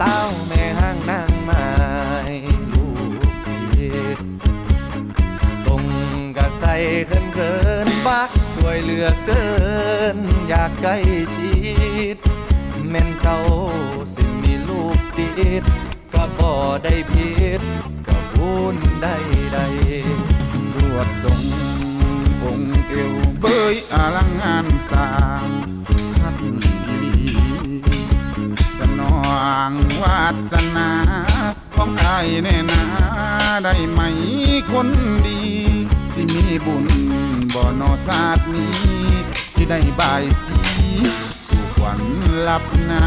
สาแม่ห้างนางไม้ลูกพี่ส่งกะใส่เขินเขินๆบ้าสวยเหลือเกิน อยากใกล้ชิดแม่นเจ้าสิมีลูกติดก็บ่ได้ผิดก็บุญได้ใดสวดทรงองค์เอวเบยอลังงานางวาสนาของอายแน่นาได้ไหมคนดี สิมีบุญบ่นอศาสตร์นี้ สิได้บายสีสู่ขวัญลับนา